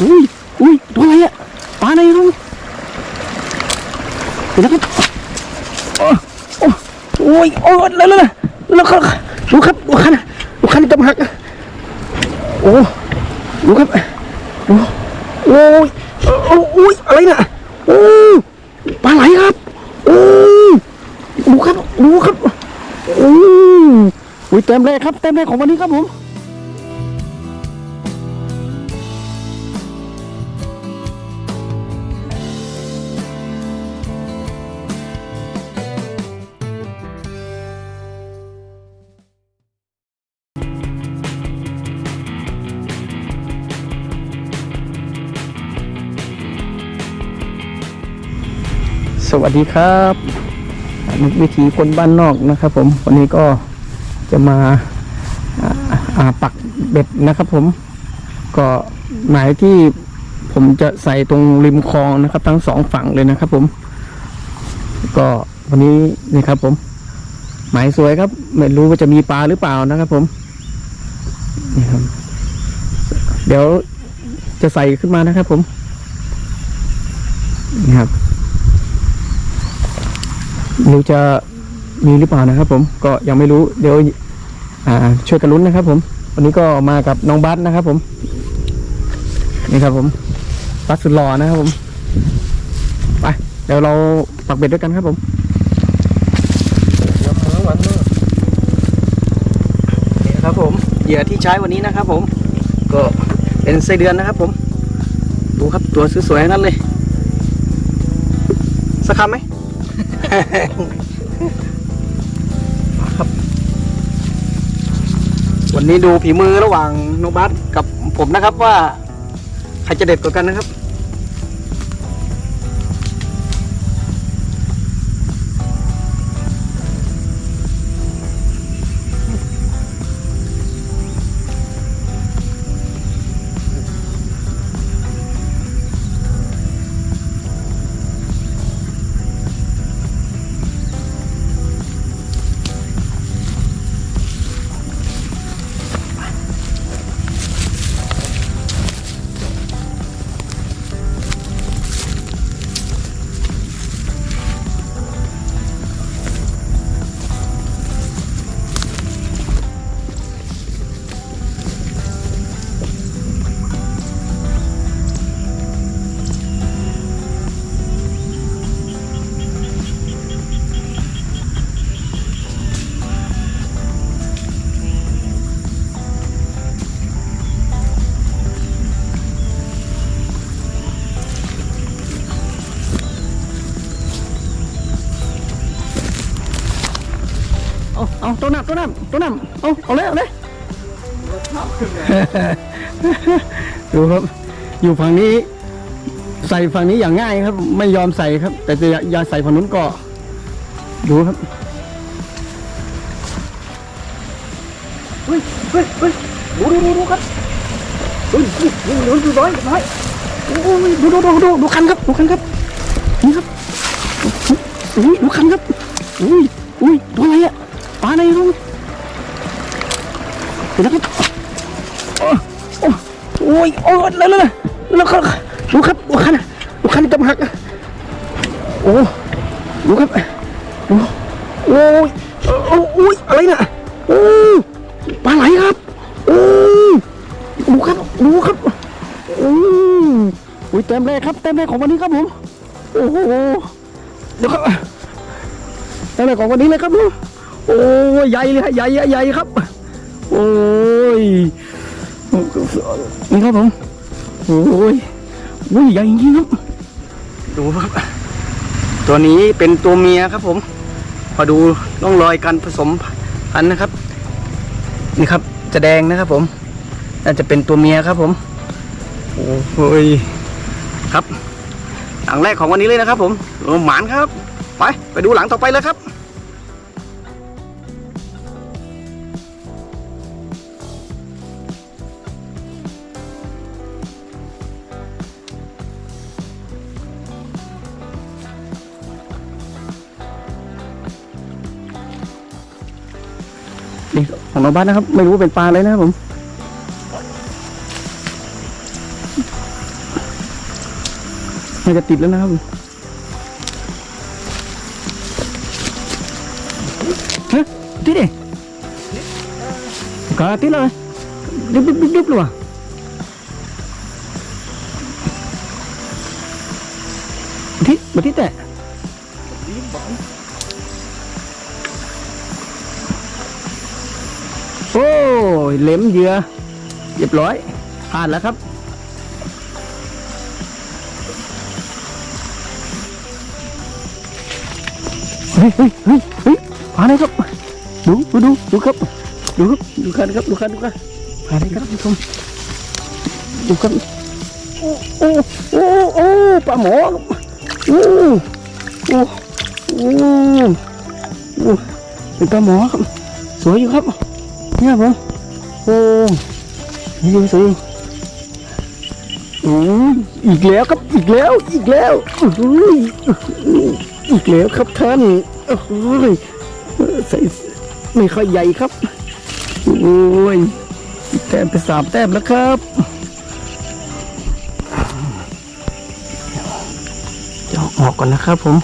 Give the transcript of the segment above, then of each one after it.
อุ้ยอุ้ยตัวอะไรอะปลาอะไรลุงเดี๋ยวนะครับโอ้โอ้โอ้ยโอ้ยแล้วแล้วแล้วครับดูครับดูคันดูคันจะหักโอ้ดูครับโอ้โอ้ยโอ้โอ้ยอะไรน่ะโอ้ปลาไหลครับโอ้ดูครับดูครับโอ้ยเต็มเลยครับเต็มเลยของวันนี้ครับผม สวัสดีครับนุกวิถีคนบ้านนอกนะครับ ผมวันนี้ก็จะมาาปักเบ็ดนะครับผมก็หมายที่ผมจะใส่ตรงริมคลองนะครับ ทั้งสองฝั่งเลยนะครับ ผม ก็วันนี้นี่ครับ ผม หมายสวยครับ ไม่รู้ว่าจะมีปลาหรือเปล่านะครับ ผมนี่ครับเดี๋ยวจะใส่ขึ้นมานะครับ ผมนี่ครับ ไม่รู้จะมีหรือเปล่านะครับ ผมก็ยังไม่รู้เดี๋ยวช่วยกันลุ้นนะครับ ผมวันนี้ก็มากับน้องบัสนะครับ ผม นี่ครับ ผมบัสสุดหล่อนะครับ ผมไปเดี๋ยวเราปักเบ็ดด้วยกันครับ ผมนี่ครับผมเหยื่อที่ใช้วันนี้นะครับ ผม ก็เป็นไส้เดือนนะครับ ผม ดูครับตัวสวยๆนั้นเลยสักคำไหม ครับ วันนี้ดูฝีมือระหว่างน้องบัสกับผมนะครับว่า ใครจะเด็ดกว่ากันนะครับ เอาเอาตัวน้ำตัวน้ำตัวน้ำเอาเอาเลยเอาเลยดูครับ อยู่ฝั่งนี้ ใส่ฝั่งนี้อย่างง่ายครับ ไม่ยอมใส่ครับ แต่จะอย่าใส่ฝั่งนู้นก็ ดูครับเฮ้ยเฮ้ยเฮ้ยดูดูดูดูครับเฮ้ยเฮ้ยดูดูดูน้อยน้อยโอ้ยดูดูดูดูดูคันครับดูคันครับนี่ครับอุ้ยดูคันครับอุ้ยอุ้ยตัวอะไรอะ ปลาอะไรลุงเดี๋ยวนะครับโอ้โอ้โอ้ยโอ้ยแล้วแล้วแล้วครับดูครับดูคันดูคันจะหักโอ้ดูครับโอ้โอ้ยโอ้ยอะไรน่ะโอ้ปลาไหลครับโอ้ดูครับดูครับโอ้ยเต็มเลยครับ เต็มเลยของวันนี้ครับผม โอ้โหเดี๋ยวครับตั้งแต่ของวันนี้เลยครับลูก โอ้ยใหญ่เลยฮะใหญ่ใหญ่ใหญ่ครับ โอ้ยนี่ครับผมโอ้ยโอ้ยใหญ่จริงครับดูครับ ตัวนี้เป็นตัวเมียครับผมมาดูร่องรอยการผสมพันธุ์นะครับ นี่ครับจะแดงนะครับผมน่าจะเป็นตัวเมียครับผมโอ้ยครับหลังแรกของวันนี้เลยนะครับผมหมานครับ ไปไปดูหลังต่อไปเลยครับ ของน้องบ้านนะครับ ไม่รู้ว่าเป็นปลาอะไรนะครับผมมันจะติดแล้วนะครับฮะติดดิกาติดเลยดิบดิบดิบดิบเลยวะทิศมาทิศแต่ โอ้ยเหล็มเหยื่อเรียบร้อยผ่านแล้วครับ เฮ้ยเฮ้ยเฮ้ยเฮ้ยผ่านเลยครับ ดูดูดูดูครับ ดูครับดูคันครับดูคันดูคันผ่านเลยครับผู้ชมดูครับโอ้โอ้โอ้โอ้ปลาหมอโอ้โอ้โอ้โอ้เป็นปลาหมอครับ สวยอยู่ครับ เนี่ยผมโอ้ยยังสวยอยู่โอ้ยอีกแล้วครับอีกแล้วอีกแล้วโอ้ยอีกแล้วครับท่านโอ้ยใส่ไม่ค่อยใหญ่ครับโอ้ยแต้มไปสามแต้มแล้วครับเดี๋ยวออกก่อนนะครับผม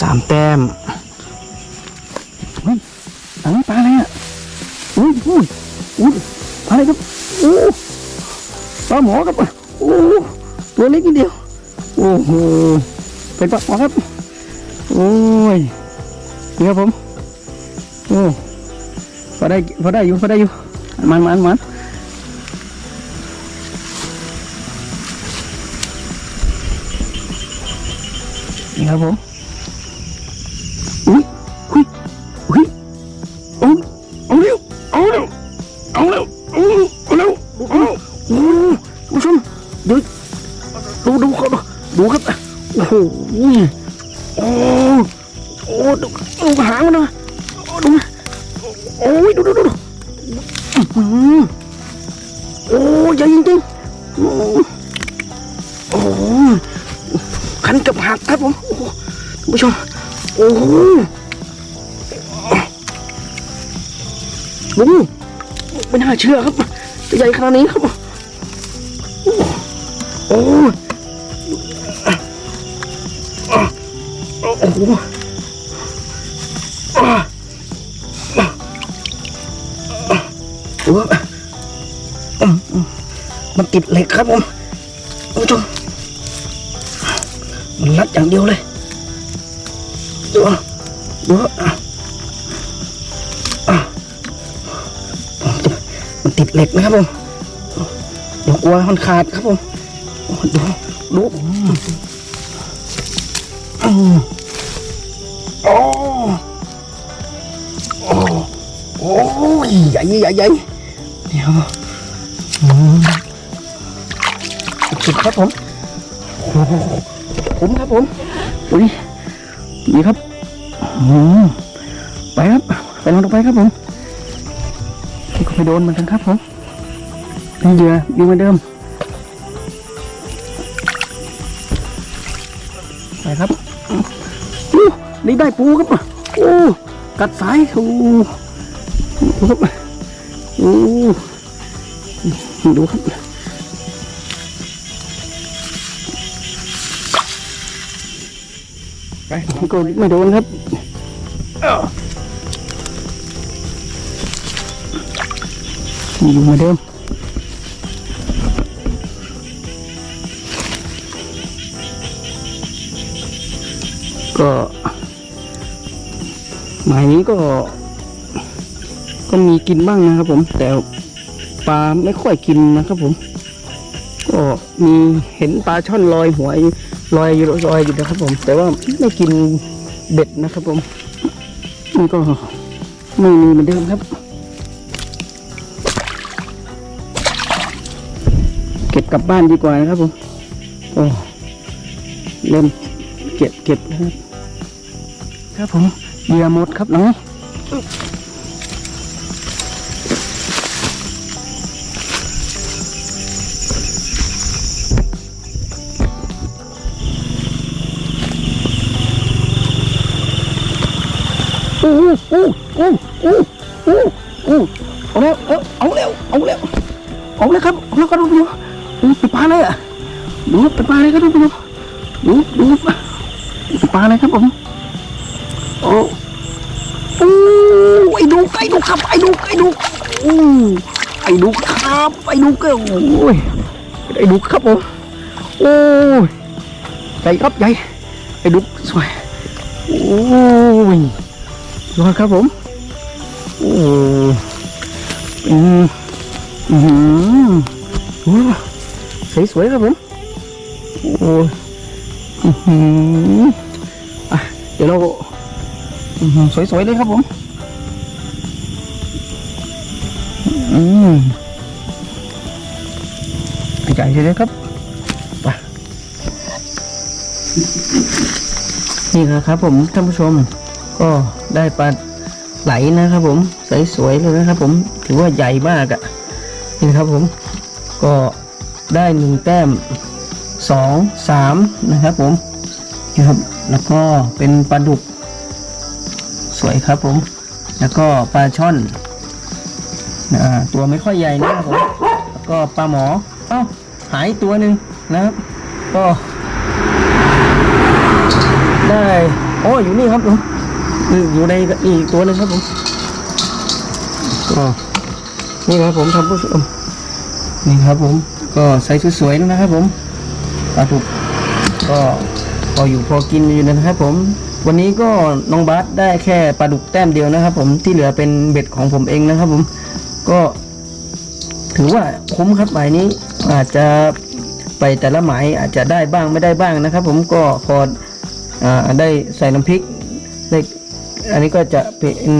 สามแต้ม อันนี้ปลาอะไรอะอุ้ยอุ้ยอุ้ยปลาอะไรครับโอ้ปลาหมอครับโอ้ตัวเล็กนิดเดียวโอ้โหเป็นปลาหมอครับโอ้ยนี่ครับผมโอ้พอได้พอได้อยู่พอได้อยู่มันมันมันนี่ครับผม ผู้ชมดี๋ยวดูดูเขาดูดูครับโอ้โหโอ้โอ้ดูดูหางมันนะดูโอ้ยดูดูดูดูอื้อหือโอ้ใหญ่จริงๆโอ้โอ้ขันกับหักครับผมโอ้โหท่านผู้ชมโอ้ลุงไม่น่าเชื่อครับใหญ่ขนาดนี้ครับ อ้โอ้โหอะอะอะดูครับอืมอืมมันติดเหล็กครับผมคุณผู้ชมมันรัดอย่างเดียวเลยดูดูมันติดเหล็กนะครับผมเดี๋ยวกลัวมันขาดครับผม ดูดูโอ้โอ้โอ้ยใหญ่ใหญ่ใหญ่เดี๋ยวสุดครับผมผมครับผมอุ้ยนี่ครับไปครับ ไปลองต่อไปครับผมก็ไปโดนเหมือนกันครับผมนี่เหยื่ออยู่เหมือนเดิม ไปครับอู้นี่ได้ปูครับโอ้กัดสายโอ้ดูครับโอ้ดูครับไปก็ไม่โดนครับอยู่เหมือนเดิม ก็หมายนี้ก็ ก็มีกินบ้างนะครับผม แต่ปลาไม่ค่อยกินนะครับผม ก็มีเห็นปลาช่อนลอยหัวลอยอยู่ลอยอยู่นะครับผม แต่ว่าไม่กินเบ็ดนะครับผมมันก็ไม่มีเหมือนเดิมครับ เก็บกลับบ้านดีกว่านะครับผมโอ้เริ่มเก็บเก็บนะครับ ครับผมเหยื่อหมดครับน้องโอ้โหโอ้โหโอ้โหโอ้เอาแล้วเอาแล้วเอาแล้วเอาแล้วครับเอาแล้วครับดูดูปลาเลยอะดูเป็นปลาอะไรครับท่านผู้ชมดูดูเป็นปลาอะไรครับผม ไอ้ดูไอ้ดูครับไอ้ดูไอ้ดูโอ้ไอ้ดูครับไอ้ดูก็โอ้ยไอ้ดูครับผมโอ้ยใหญ่ครับใหญ่ไอ้ดูสวยโอ้ยยอดครับผมโอ้เป็นอือหือสวยๆครับผมโอ้ยอื้อหืออะเดี๋ยวเราอื้อหือสวยๆเลยครับผม อืมใหญ่เลยครับไปนี่นะครับผมท่านผู้ชม ก็ได้ปลาไหลนะครับผมสวยๆเลยนะครับผมถือว่าใหญ่มากอะ่ะนี่นครับผมก็ได้หนึ่งแต้มสองสามนะครับผมนะครับแล้วก็เป็นปลาดุก สวยครับผม แล้วก็ปลาช่อน อ่าตัวไม่ค่อยใหญ่นะครับผมแล้วก็ปลาหมอเอ้าหายตัวหนึ่งนะครับก็ได้โอ้อยู่นี่ครับผมอยู่ในอีกตัวหนึงครับผมก็นี่ครับผมท่านผู้ชมนี่ครับผมก็ใส่สวยๆนะครับผมปลาดุกก็พออยู่พอกินอยู่นะครับผม วันนี้ก็น้องบาสได้แค่ปลาดุกแต้มเดียวนะครับ ผมที่เหลือเป็นเบ็ดของผมเองนะครับผม ก็ถือว่าคุ้มครับหมายนี้อาจจะไปแต่ละหมายอาจจะได้บ้างไม่ได้บ้างนะครับ ผมก็พออได้ใส่น้ำพริกได้อันนี้ก็จะเป็น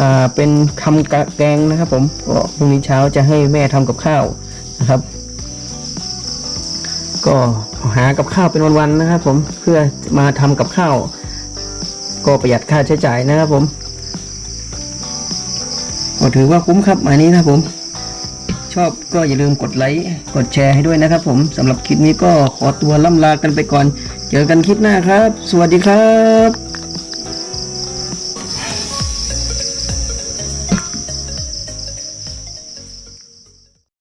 อ่าเป็นคำกะแกงนะครับ ผมก็พรุ่งนี้เช้าจะให้แม่ทำกับข้าวนะครับ ก็หากับข้าวเป็นวันๆนะครับ ผมเพื่อมาทำกับข้าว ก็ประหยัดค่าใช้จ่ายนะครับผม ก็ถือว่าคุ้มครับอันนี้นะผม ชอบก็อย่าลืมกดไลค์กดแชร์ให้ด้วยนะครับผมสำหรับคลิปนี้ก็ขอตัวล่ำลากันไปก่อน เจอกันคลิปหน้าครับ สวัสดีครับ